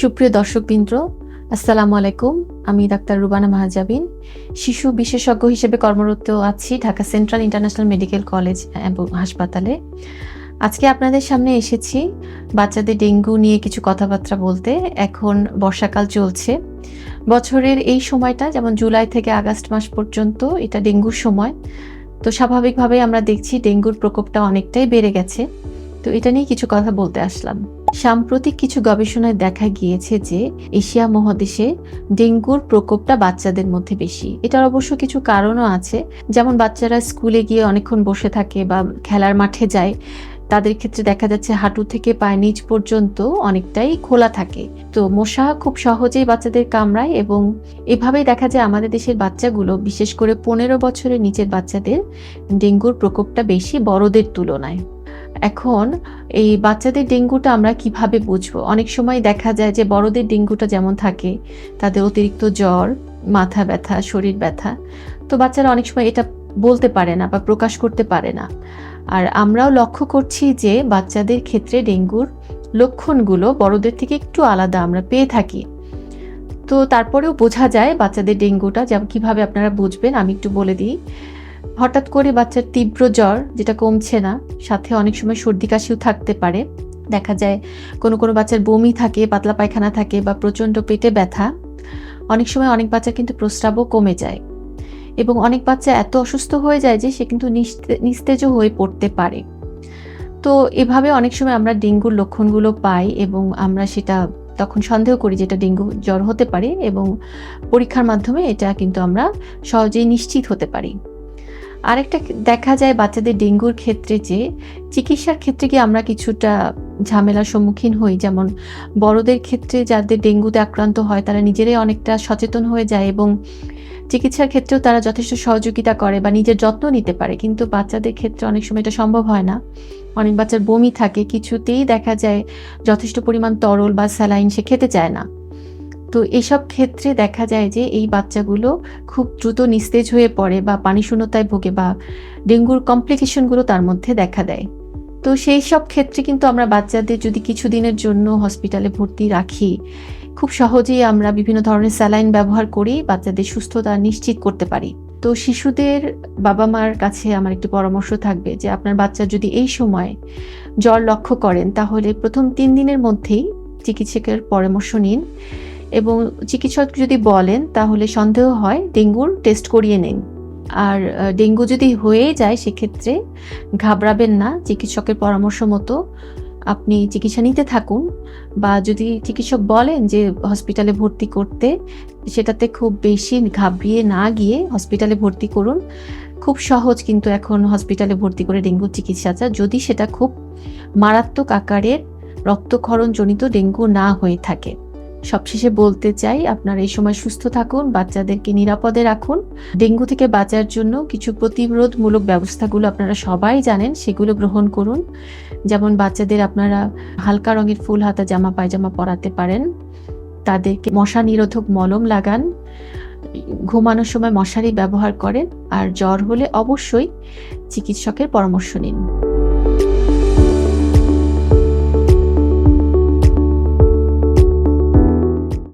সুপ্রিয় দর্শকবৃন্দ, আসসালামু আলাইকুম। আমি ডাক্তার রুবানা মাহাজাবিন, শিশু বিশেষজ্ঞ হিসেবে কর্মরত আছি Dhaka central international medical college এবং হাসপাতালে। আজকে আপনাদের সামনে এসেছি বাচ্চাদের ডেঙ্গু নিয়ে কিছু কথাবার্তা বলতে। এখন বর্ষাকাল চলছে। বছরের এই সময়টা, যেমন জুলাই থেকে আগস্ট মাস পর্যন্ত এটা ডেঙ্গুর সময়, তো স্বাভাবিকভাবেই আমরা দেখছি ডেঙ্গুর প্রকোপটা অনেকটাই বেড়ে গেছে। তো এটা নিয়ে কিছু কথা বলতে আসলাম। সাম্প্রতিক কিছু গবেষণায় দেখা গিয়েছে যে এশিয়া মহাদেশে ডেঙ্গুর প্রকোপটা বাচ্চাদের মধ্যে বেশি। এটার অবশ্য কিছু কারণও আছে। যেমন বাচ্চারা স্কুলে গিয়ে অনেকক্ষণ বসে থাকে বা খেলার মাঠে যায়, তাদের ক্ষেত্রে দেখা যাচ্ছে হাঁটু থেকে পায়ে নিচ পর্যন্ত অনেকটাই খোলা থাকে। তো মশা খুব সহজেই বাচ্চাদের কামড়ায় এবং এভাবেই দেখা যায় আমাদের দেশের বাচ্চাগুলো, বিশেষ করে পনেরো বছরের নিচের বাচ্চাদের ডেঙ্গুর প্রকোপটা বেশি বড়দের তুলনায়। এখন এই বাচ্চাদের ডেঙ্গুটা আমরা কীভাবে বুঝব? অনেক সময় দেখা যায় যে বড়দের ডেঙ্গুটা যেমন থাকে, তাদের অতিরিক্ত জ্বর, মাথা ব্যথা, শরীর ব্যথা। তো বাচ্চারা অনেক সময় এটা বলতে পারে না বা প্রকাশ করতে পারে না। আর আমরাও লক্ষ্য করছি যে বাচ্চাদের ক্ষেত্রে ডেঙ্গুর লক্ষণগুলো বড়দের থেকে একটু আলাদা আমরা পেয়ে থাকি। তো তারপরেও বোঝা যায় বাচ্চাদের ডেঙ্গুটা যেমন কীভাবে আপনারা বুঝবেন, আমি একটু বলে দিই। হঠাৎ করে বাচ্চার তীব্র জ্বর, যেটা কমছে না, সাথে অনেক সময় সর্দি কাশিও থাকতে পারে। দেখা যায় কোনো কোনো বাচ্চার বমি থাকে, পাতলা পায়খানা থাকে বা প্রচণ্ড পেটে ব্যথা। অনেক সময় অনেক বাচ্চা কিন্তু প্রস্রাবও কমে যায় এবং অনেক বাচ্চা এত অসুস্থ হয়ে যায় যে সে কিন্তু নিস্তে- নিস্তেজও হয়ে পড়তে পারে। তো এভাবে অনেক সময় আমরা ডেঙ্গুর লক্ষণগুলো পাই এবং আমরা সেটা তখন সন্দেহ করি যেটা ডেঙ্গু জ্বর হতে পারে এবং পরীক্ষার মাধ্যমে এটা কিন্তু আমরা সহজেই নিশ্চিত হতে পারি। আরেকটা দেখা যায় বাচ্চাদের ডেঙ্গুর ক্ষেত্রে যে, চিকিৎসার ক্ষেত্রে কি আমরা কিছুটা ঝামেলার সম্মুখীন হই। যেমন বড়দের ক্ষেত্রে যাদের ডেঙ্গুতে আক্রান্ত হয়, তারা নিজেরাই অনেকটা সচেতন হয়ে যায় এবং চিকিৎসার ক্ষেত্রেও তারা যথেষ্ট সহযোগিতা করে বা নিজের যত্ন নিতে পারে। কিন্তু বাচ্চাদের ক্ষেত্রে অনেক সময় এটা সম্ভব হয় না। অনেক বাচ্চার বমি থাকে, কিছুতেই দেখা যায় যথেষ্ট পরিমাণ তরল বা স্যালাইন সে খেতে চায় না। তো এসব ক্ষেত্রে দেখা যায় যে এই বাচ্চাগুলো খুব দ্রুত নিস্তেজ হয়ে পড়ে বা পানি শূন্যতায় ভোগে বা ডেঙ্গুর কমপ্লিকেশনগুলো তার মধ্যে দেখা দেয়। তো সেই সব ক্ষেত্রে কিন্তু আমরা বাচ্চাদের যদি কিছুদিনের জন্য হসপিটালে ভর্তি রাখি, খুব সহজেই আমরা বিভিন্ন ধরনের স্যালাইন ব্যবহার করি, বাচ্চাদের সুস্থতা নিশ্চিত করতে পারি। তো শিশুদের বাবা মার কাছে আমার একটি পরামর্শ থাকবে যে আপনার বাচ্চা যদি এই সময় জ্বর লক্ষ্য করেন, তাহলে প্রথম তিন দিনের মধ্যেই চিকিৎসকের পরামর্শ নিন। এবং চিকিৎসক যদি বলেন, তাহলে সন্দেহ হয় ডেঙ্গুর টেস্ট করিয়ে নিন। আর ডেঙ্গু যদি হয়ে যায়, সেক্ষেত্রে ঘাবড়াবেন না। চিকিৎসকের পরামর্শ মতো আপনি চিকিৎসা নিতে থাকুন বা যদি চিকিৎসক বলেন যে হসপিটালে ভর্তি করতে, সেটাতে খুব বেশি ঘাবড়িয়ে না গিয়ে হসপিটালে ভর্তি করুন। খুব সহজ কিন্তু এখন হসপিটালে ভর্তি করে ডেঙ্গুর চিকিৎসাটা। যদি সেটা খুব মারাত্মক আকারের রক্তক্ষরণজনিত ডেঙ্গু না হয়ে থাকে। সবশেষে বলতে চাই, আপনারা এই সময় সুস্থ থাকুন, বাচ্চাদেরকে নিরাপদে রাখুন। ডেঙ্গু থেকে বাঁচার জন্য কিছু প্রতিরোধমূলক ব্যবস্থাগুলো আপনারা সবাই জানেন, সেগুলো গ্রহণ করুন। যেমন বাচ্চাদের আপনারা হালকা রঙের ফুল হাতা জামা, পায়জামা পরাতে পারেন। তাদেরকে মশা নিরোধক মলম লাগান। ঘুমানোর সময় মশারি ব্যবহার করেন। আর জ্বর হলে অবশ্যই চিকিৎসকের পরামর্শ নিন।